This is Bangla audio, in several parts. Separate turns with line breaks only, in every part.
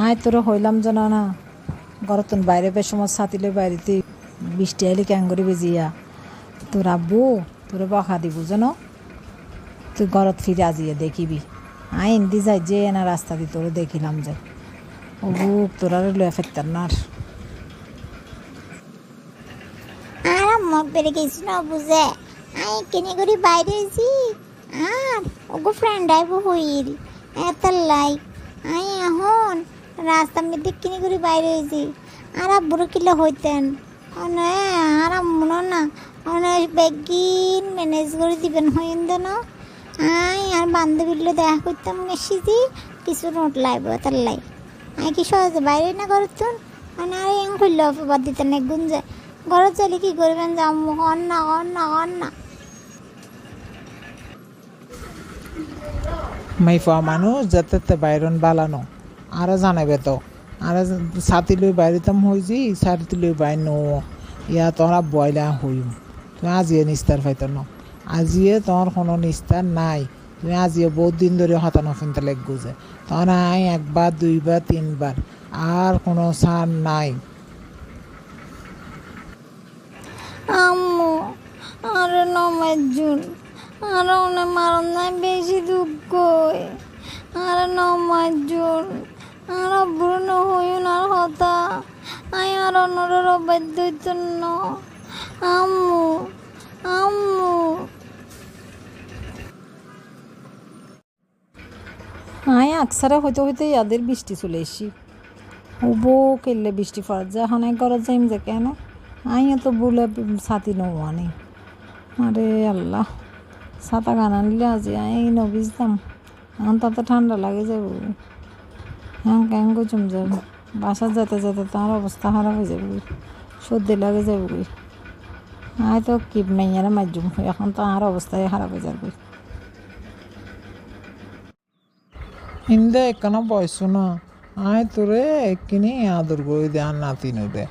হাই তোর হইলাম যেন না। ঘরতন বাইরে বেশ সময় সাতিলে বাইরেতে বৃষ্টি আইলে করে বেজিয়া। তোর আব্বু তোর বকা দিব যেন। তুই ঘরত ফিরে আজিয়ে দেখিবি। আই ইন্দি যাই, যে না রাস্তা দিয়ে তোর দেখিলাম যে। ও আর লয়ে ফেকতার না আর।
আম্মা পেরে গেছি না বুঝে আই কিনে করে বাইরে হয়েছি আর ওগো ফ্রেন্ড আইব হইল। এত লাই আই এখন রাস্তা মধ্যে কিনে করে বাইরে হয়েছি। আর আব্বুর কিলো হইতেন। আর আম্মুন না। অনে, বেগিন ম্যানেজ করে দিবেন হইন দেন আই, আর বান্ধবীর দেখা করতাম এসেছি কিছু নোট লাইব, তার লাই। আই কি সহজে বাইরে না করতুন মানে আর এম খুললে অপবাদ দিতেন এক গুঞ্জে। ঘরে চলে কি করবেন যে আম্মু? হন না হন না হন না
মাইফা মানুষ যাতে বাইরন বালানো। আরও জানাবে তো। আর সাথী লই বাইরিতাম হইছি, সাথী লই বাই ন। ইয়া তোরা বয়লা হইম। তুমি আজিয়ে নিস্তার পাইত ন। আজিয়ে তোমার কোনো নিস্তার নাই। তুমি আজিয়ে বহুত দিন ধরে হতানো ফিনতে লেগ গুজে তখন আই একবার, দুইবার, তিনবার। আর কোনো সার নাই।
আম্মু, আর নমাজুন আর অনেক মারণ নাই, বেশি দুঃখ আর নমাজুন আর অন্যর আম্মু আম্মু।
আই আকসারে হইতে হইতে ইয়াদের বৃষ্টি চলে এসি উবো কেলে বৃষ্টি পড়া এখন এক ঘরত যাইম যে কেন? আই তো বলে ছাতি নবানি আরে আল্লাহ, ছাতা গান আনলে আজি আই নভিজতাম এখন তাতে ঠান্ডা লাগে যাব। হ্যাঁ কেন গুচুম যাব? বাসা যেতে যেতে তার অবস্থা খারাপ হয়ে যাবে সর্দি লাগে যাবে আই তো কিপ নাই, আর মাইজুম এখন তো আর অবস্থায় খারাপ হয়ে যাবে
হিন্দে একখানা বয়স না? আয় তোরে এক্ষিনি আদর করে দে, আর নাতিন দে।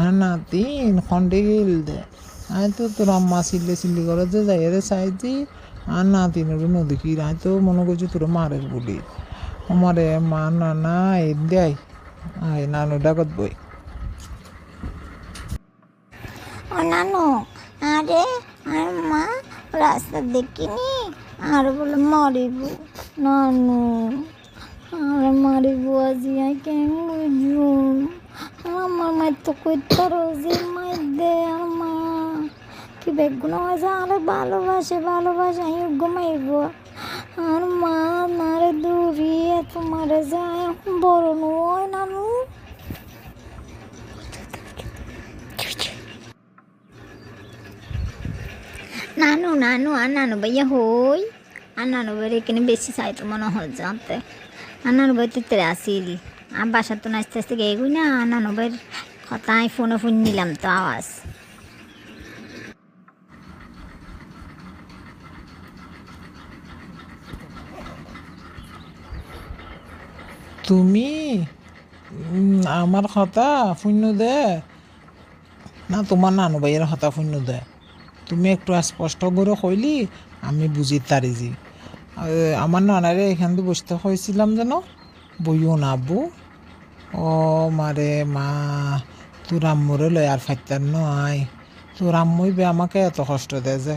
আর নাতিন, খন্ডে গেল দে। আয় তো তোর আম্মা সিল্লে সিল্লি করে যে যাই রে চাইছি আর নাতিন নদী কি? আয় তো মনে করছি তোর মারে বলি। আমারে মা না না এর দেয় আয়, নানু, ডাকত বই।
ও নানু, আরে, আর মা, রাস্তা দেখিনি, আর বলে মারিব, নানু। আর মারিব আজি, আই কেন বুঝুন আমার মায়ের তো কইতার যে মায়ের দে আর মা কি বেগুনো আছে আরে ভালোবাসে ভালোবাসে আমি ঘুমাইব। আর মা নারে দূরিয়ে তোমারে যায় বড় নয় নানু। নানু নানু, আর নানু ভাইয়া হই। আর নানু ভাইয়ের এখানে বেশি চাইতো মনে হয় জানতে। আর নানু ভাই তুই আসিলি আর বাসা তো আস্তে আস্তে গিয়ে না। নানু ভাইয়ের কথা আমি ফোনে ফোন নিলাম তো আওয়াজ।
তুমি? আমার কথা শূন্য দে। না, তোমার নানু ভাইয়ের কথা শূন্য দে। তুমি একটু স্পষ্ট করে কইলি, আমি বুঝি তারিজি আমার নানারে এখান দিয়ে বসতে হয়েছিলাম যেন, বইও না আব্বু ও, মারে মা, তোর আম্মুরে লয় আর ফাইতার নয়। তোর আম্মুই বে আমাকে এত কষ্ট দেয় যে।